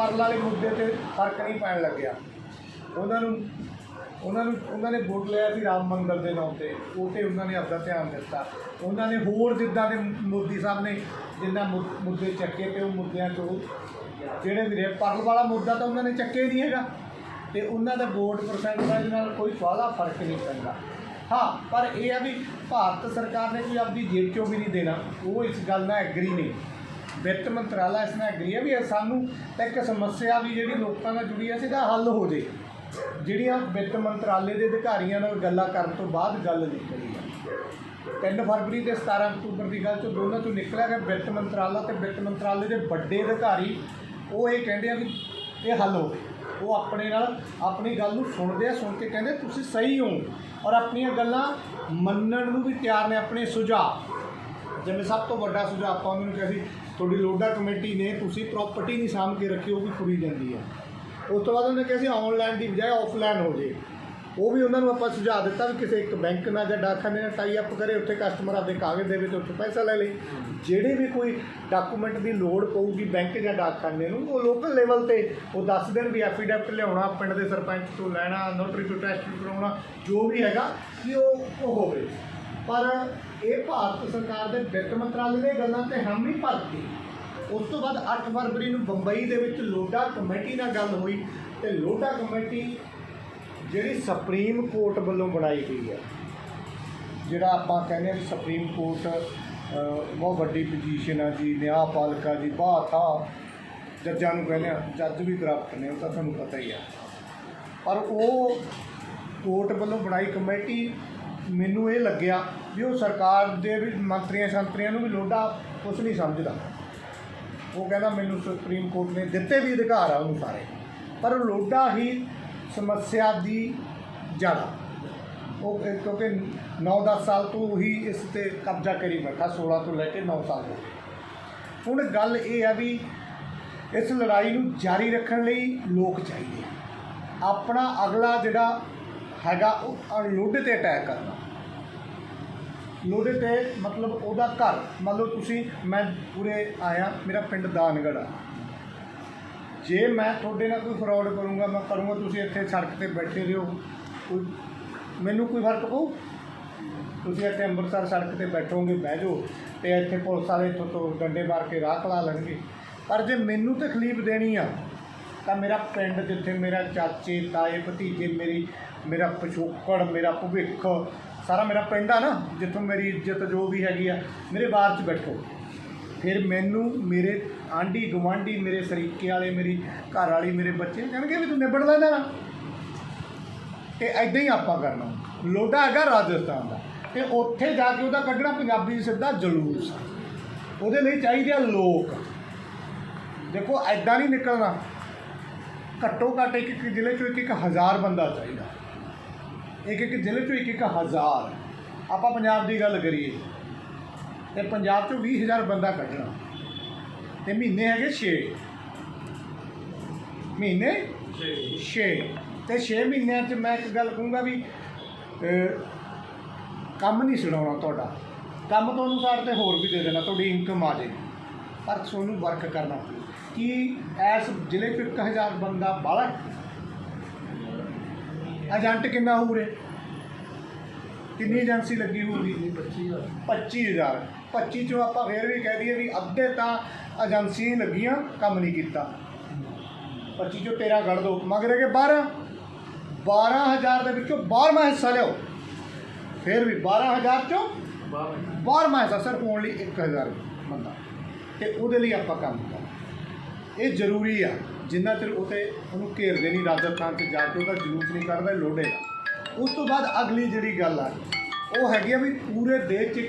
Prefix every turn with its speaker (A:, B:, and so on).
A: Pearl ਵਾਲੇ ਮੁੱਦੇ ਤੇ ਫ਼ਰਕ ਨਹੀਂ ਪੈਣ ਲੱਗਿਆ। ਉਹਨਾਂ ਨੂੰ ਉਹਨਾਂ ਨੂੰ, ਉਹਨਾਂ ਨੇ ਵੋਟ ਲਿਆ ਸੀ ਰਾਮ ਮੰਦਰ ਦੇ ਨਾਂ ਤੇ। ਉਹ ਤੇ ਉਹਨਾਂ ਨੇ ਆਪਦਾ ਧਿਆਨ ਦਿੱਤਾ। ਉਹਨਾਂ ਨੇ ਹੋਰ ਜਿੱਦਾਂ ਦੇ ਮੋਦੀ ਸਾਹਿਬ ਨੇ ਜਿੰਨਾ ਮੁੱਦੇ ਚੱਕੇ ਤੇ ਉਹ ਮੁੱਦਿਆਂ ਚੋਂ ਜਿਹੜੇ ਵੀ ਰਹੇ, ਪਰਲ ਵਾਲਾ ਮੁੱਦਾ ਤਾਂ ਉਹਨਾਂ ਨੇ ਚੱਕੇ ਨਹੀਂ ਹੈਗਾ। ਤੇ ਉਹਨਾਂ ਦਾ ਵੋਟ ਪਰਸੈਂਟੇਜ ਨਾਲ ਕੋਈ ਸਵਾਲਾ ਫ਼ਰਕ ਨਹੀਂ ਪੈਂਦਾ। ਹਾਂ, ਪਰ ਇਹ ਆ ਵੀ ਭਾਰਤ ਸਰਕਾਰ ਨੇ ਕੋਈ ਆਪਦੀ ਜੇਬ ਚੋਂ ਵੀ ਨਹੀਂ ਦੇਣਾ। ਉਹ ਇਸ ਗੱਲ ਨਾਲ ਐਗਰੀ ਨਹੀਂ। ਵਿੱਤ ਮੰਤਰਾਲਾ ਇਸ ਨਾਲ ਐਗਰੀ ਹੈ ਵੀ ਸਾਨੂੰ ਇੱਕ ਸਮੱਸਿਆ ਵੀ ਜਿਹੜੀ ਲੋਕਾਂ ਨਾਲ ਜੁੜੀ ਹੈ, ਸਿੱਧਾ ਹੱਲ ਹੋ ਜੇ। ਜਿਹੜੀਆਂ ਵਿੱਤ ਮੰਤਰਾਲੇ ਦੇ ਅਧਿਕਾਰੀਆਂ ਨਾਲ ਗੱਲਾਂ ਕਰਨ ਤੋਂ ਬਾਅਦ ਗੱਲ ਨਿਕਲੀ ਹੈ 3 ਫਰਵਰੀ ਤੇ 17 ਅਕਤੂਬਰ ਦੀ ਗੱਲ ਚੋਂ ਦੋਨਾਂ ਚੋਂ ਨਿਕਲਿਆ ਕਿ ਵਿੱਤ ਮੰਤਰਾਲਾ ਤੇ ਵਿੱਤ ਮੰਤਰਾਲੇ ਦੇ ਵੱਡੇ ਅਧਿਕਾਰੀ, ਉਹ ਇਹ ਕਹਿੰਦੇ ਆ ਵੀ ਇਹ ਹੱਲ ਹੋਵੇ ਉਹ ਆਪਣੇ ਨਾਲ ਆਪਣੀ ਗੱਲ ਨੂੰ ਸੁਣਦੇ ਆ, ਸੁਣ ਕੇ ਕਹਿੰਦੇ, ਤੁਸੀਂ ਸਹੀ ਹੋ ਔਰ ਆਪਣੀਆਂ ਗੱਲਾਂ ਮੰਨਣ ਨੂੰ ਵੀ ਤਿਆਰ ਨੇ, ਆਪਣੇ ਸੁਝਾਅ। ਜਿਵੇਂ ਸਭ ਤੋਂ ਵੱਡਾ ਸੁਝਾਅ ਆਪਾਂ ਉਹਨਾਂ ਨੂੰ ਕਿਹਾ ਸੀ, ਤੁਹਾਡੀ ਲੋਡਾ ਕਮੇਟੀ ਨੇ ਤੁਸੀਂ ਪ੍ਰਾਪਰਟੀ ਨਹੀਂ ਸਾਂਭ ਕੇ ਰੱਖੀ, ਉਹ ਵੀ ਖੁਰੀ ਜਾਂਦੀ ਹੈ। ਉਸ ਤੋਂ ਬਾਅਦ ਉਹਨੇ ਕਿਹਾ ਸੀ ਆਨਲਾਈਨ ਦੀ ਬਜਾਏ ਆਫਲਾਈਨ ਹੋ ਜੇ। ਉਹ ਵੀ ਉਹਨਾਂ ਨੂੰ ਆਪਾਂ ਸੁਝਾਅ ਦਿੱਤਾ ਵੀ ਕਿਸੇ ਇੱਕ ਬੈਂਕ ਨਾਲ ਜਾਂ ਡਾਕਖਾਨੇ ਨਾਲ ਟਾਈ ਅਪ ਕਰੇ, ਉੱਥੇ ਕਸਟਮਰ ਆਪਦੇ ਕਾਗਜ਼ ਦੇਵੇ ਤੇ ਉੱਥੇ ਪੈਸਾ ਲੈ ਲੇ। ਜਿਹੜੇ ਵੀ ਕੋਈ ਡਾਕੂਮੈਂਟ ਦੀ ਲੋੜ ਪਊਗੀ ਬੈਂਕ ਜਾਂ ਡਾਕਖਾਨੇ ਨੂੰ, ਉਹ ਲੋਕਲ ਲੈਵਲ ਤੇ ਉਹ ਦੱਸ ਦੇਣ ਵੀ ਐਫੀਡੈਵਿਟ ਲਿਆਉਣਾ, ਪਿੰਡ ਦੇ ਸਰਪੰਚ ਤੋਂ ਲੈਣਾ ਨੋਟਰੀ ਤੋਂ ਟੈਸਟ ਕਰਾਉਣਾ, ਜੋ ਵੀ ਹੈਗਾ ਕਿ ਉਹ ਉਹ ਹੋਵੇ। ਪਰ ਇਹ ਭਾਰਤ ਸਰਕਾਰ ਦੇ ਵਿੱਤ ਮੰਤਰਾਲੇ ਨੇ ਗੱਲਾਂ ਤੇ ਹਮ ਹੀ ਭਰਤੀ ਉਸ ਤੋਂ ਬਾਅਦ 8 ਫਰਵਰੀ ਨੂੰ ਬੰਬਈ ਦੇ ਵਿੱਚ ਲੋਡਾ ਕਮੇਟੀ ਨਾਲ ਗੱਲ ਹੋਈ ਤੇ ਲੋਡਾ ਕਮੇਟੀ ਜਿਹੜੀ ਸੁਪਰੀਮ ਕੋਰਟ ਵੱਲੋਂ ਬਣਾਈ ਗਈ ਹੈ, ਜਿਹੜਾ ਆਪਾਂ ਕਹਿੰਦੇ ਹਾਂ ਵੀ ਸੁਪਰੀਮ ਕੋਰਟ ਬਹੁਤ ਵੱਡੀ ਪੋਜੀਸ਼ਨ ਆ ਜੀ ਨਿਆਂਪਾਲਿਕਾ ਜੀ, ਬਾਤ ਆ। ਜੱਜਾਂ ਨੂੰ ਕਹਿੰਦੇ ਆ, ਜੱਜ ਵੀ ਕਰਪਟ ਨੇ, ਉਹ ਤਾਂ ਤੁਹਾਨੂੰ ਪਤਾ ਹੀ ਆ। ਪਰ ਉਹ ਕੋਰਟ ਵੱਲੋਂ ਬਣਾਈ ਕਮੇਟੀ ਮੈਨੂੰ ਇਹ ਲੱਗਿਆ ਵੀ ਉਹ ਸਰਕਾਰ ਦੇ ਵੀ ਮੰਤਰੀਆਂ ਸੰਤਰੀਆਂ ਨੂੰ ਵੀ ਲੋਡਾ ਕੁਛ ਨਹੀਂ ਸਮਝਦਾ। ਉਹ ਕਹਿੰਦਾ ਮੈਨੂੰ ਸੁਪਰੀਮ ਕੋਰਟ ਨੇ ਦਿੱਤੇ ਵੀ ਅਧਿਕਾਰ ਆ ਉਹਨੂੰ ਸਾਰੇ। ਪਰ ਲੋਡਾ ਹੀ ਸਮੱਸਿਆ ਦੀ ਜੜ ਉਹ ਕਿਉਂਕਿ 9-10 ਸਾਲ ਤੋਂ ਹੀ ਇਸ ਤੇ ਕਬਜ਼ਾ ਕਰੀ ਬੈਠਾ 16 ਤੋਂ ਲੈ ਕੇ 9 ਸਾਲ ਤੋਂ ਹੁਣ ਗੱਲ ਇਹ ਆ ਵੀ ਇਸ ਲੜਾਈ ਨੂੰ ਜਾਰੀ ਰੱਖਣ ਲਈ ਲੋਕ ਚਾਹੀਦੇ ਆ। ਆਪਣਾ ਅਗਲਾ ਜਿਹੜਾ ਹੈਗਾ ਉਹ ਲੋਡੇ ਤੇ ਅਟੈਕ ਕਰਨਾ। ਲੋਡੇ ਤੇ ਮਤਲਬ ਉਹਦਾ ਘਰ। ਮੰਨ ਲਓ ਤੁਸੀਂ, ਮੈਂ ਪੂਰੇ ਆਇਆ, ਮੇਰਾ ਪਿੰਡ ਦਾਨਗੜ੍ਹ ਆ। ਜੇ ਮੈਂ ਤੁਹਾਡੇ ਨਾਲ ਕੋਈ ਫਰਾਡ ਕਰੂੰਗਾ, ਮੈਂ ਕਰੂੰਗਾ, ਤੁਸੀਂ ਇੱਥੇ ਸੜਕ ਤੇ ਬੈਠੇ ਰਹੋ। ਕੋਈ ਮੈਨੂੰ ਕੋਈ ਫ਼ਰਕ ਪਊ? ਤੁਸੀਂ ਇੱਥੇ ਅੰਮ੍ਰਿਤਸਰ ਸੜਕ ਤੇ ਬੈਠੋਗੇ, ਬਹਿ ਜਾਓ ਤੇ ਇੱਥੇ ਪੁਲਿਸ ਵਾਲੇ ਇੱਥੋਂ ਤੋਂ ਡੰਡੇ ਮਾਰ ਕੇ ਰਾਹ ਖਲਾ ਲੈਣਗੇ। ਪਰ ਜੇ ਮੈਨੂੰ ਤਕਲੀਫ ਦੇਣੀ ਆ ਤਾਂ ਮੇਰਾ ਪਿੰਡ ਜਿੱਥੇ ਮੇਰਾ ਚਾਚੇ, ਤਾਏ, ਭਤੀਜੇ, ਮੇਰੀ, ਮੇਰਾ ਪਿਛੋਕੜ, ਮੇਰਾ ਭਵਿੱਖ, ਸਾਰਾ ਮੇਰਾ ਪਿੰਡ ਆ ਨਾ, ਜਿੱਥੋਂ ਮੇਰੀ ਇੱਜ਼ਤ ਜੋ ਵੀ ਹੈਗੀ ਆ, ਮੇਰੇ ਬਾਹਰ 'ਚ ਬੈਠੋ। ਫਿਰ ਮੈਨੂੰ ਮੇਰੇ ਆਂਢੀ ਗੁਆਂਢੀ, ਮੇਰੇ ਸਰੀਕੇ ਵਾਲੇ, ਮੇਰੀ ਘਰ ਵਾਲੀ, ਮੇਰੇ ਬੱਚੇ ਕਹਿਣਗੇ ਵੀ ਤੂੰ ਨਿਬੜ ਲੈਂਦਾ ਨਾ ਤੇ ਐਦਾਂ ਹੀ ਆਪਾਂ ਕਰਨਾ। ਲੋਡਾ ਹੈਗਾ ਰਾਜਸਥਾਨ ਦਾ। ਤੇ ਉੱਥੇ ਜਾ ਕੇ ਉਹਦਾ ਕੱਢਣਾ ਪੰਜਾਬੀ ਸਿੱਧਾ ਜਲੂਸ। ਉਹਦੇ ਲਈ ਚਾਹੀਦੇ ਆ ਲੋਕ। ਦੇਖੋ ਐਦਾਂ ਨਹੀਂ ਨਿਕਲਣਾ। ਘੱਟੋ ਘੱਟ ਇੱਕ ਇੱਕ ਜ਼ਿਲ੍ਹੇ ਚੋਂ ਇੱਕ ਇੱਕ ਹਜ਼ਾਰ ਬੰਦਾ ਚਾਹੀਦਾ। ਇੱਕ ਇੱਕ ਜ਼ਿਲ੍ਹੇ ਚੋਂ ਇੱਕ ਇੱਕ ਹਜ਼ਾਰ। ਆਪਾਂ ਪੰਜਾਬ ਦੀ ਗੱਲ ਕਰੀਏ, ਤੇ ਪੰਜਾਬ ਚੋਂ 20000 ਬੰਦਾ ਕੱਢਣਾ। ਤੇ ਮਹੀਨੇ ਹੈਗੇ 6 ਮਹੀਨੇ? 6 ਤੇ 6 ਮਹੀਨਿਆਂ 'ਚ ਮੈਂ ਇੱਕ ਗੱਲ ਕਹੂੰਗਾ ਵੀ ਕੰਮ ਨਹੀਂ ਛਡਾਉਣਾ ਤੁਹਾਡਾ। ਕੰਮ ਤੁਹਾਨੂੰ ਸਾਡੇ ਤੇ ਹੋਰ ਵੀ ਦੇ ਦੇਣਾ, ਤੁਹਾਡੀ ਇਨਕਮ ਆ ਜਾਏਗੀ। ਪਰ ਤੁਹਾਨੂੰ ਵਰਕ ਕਰਨਾ। ਕਿ ਇਸ ਜ਼ਿਲ੍ਹੇ 'ਚ 1000 ਬੰਦਾ ਬਾਹਲਾ ਏਜੰਟ ਕਿੰਨਾ ਹੋਊ ਰੇ ਕਿੰਨੀ ਏਜੰਸੀ ਲੱਗੀ ਹੋਊਗੀ? 25000 25 ਚੋਂ ਆਪਾਂ ਫੇਰ ਵੀ ਕਹਿ ਦਈਏ ਵੀ ਅੱਧੇ ਤਾਂ ਏਜੰਸੀਆਂ ਹੀ ਲੱਗੀਆਂ ਕੰਮ ਨਹੀਂ ਕੀਤਾ। 25 ਚੋਂ 13 ਗੜ ਦੋ। ਮੰਗ ਰਹੇ ਕਿ 12 12000 ਦੇ ਵਿੱਚੋਂ 12ਵਾਂ ਹਿੱਸਾ ਲਿਓ ਫਿਰ ਵੀ 12000 ਚੋਂ 12ਵਾਂ ਹਿੱਸਾ। ਸਿਰਫ ਓਨਲੀ 1000 ਬੰਦਾ। ਤੇ ਉਹਦੇ ਲਈ ਆਪਾਂ ਕੰਮ ਕਰ ਇਹ ਜ਼ਰੂਰੀ ਆ, ਜਿੰਨਾ ਚਿਰ ਉਤੇ ਉਹਨੂੰ ਘੇਰਦੇ ਨਹੀਂ, ਰਾਜਸਥਾਨ 'ਚ ਜਾ ਕੇ ਉਹਦਾ ਜਲੂਸ ਨਹੀਂ ਕੱਢਦਾ ਲੋੜੇ ਉਸ ਤੋਂ ਬਾਅਦ ਅਗਲੀ ਜਿਹੜੀ ਗੱਲ ਆ, ਉਹ ਹੈਗੀ ਆ ਵੀ ਪੂਰੇ ਦੇਸ਼ 'ਚ ਇੱਕ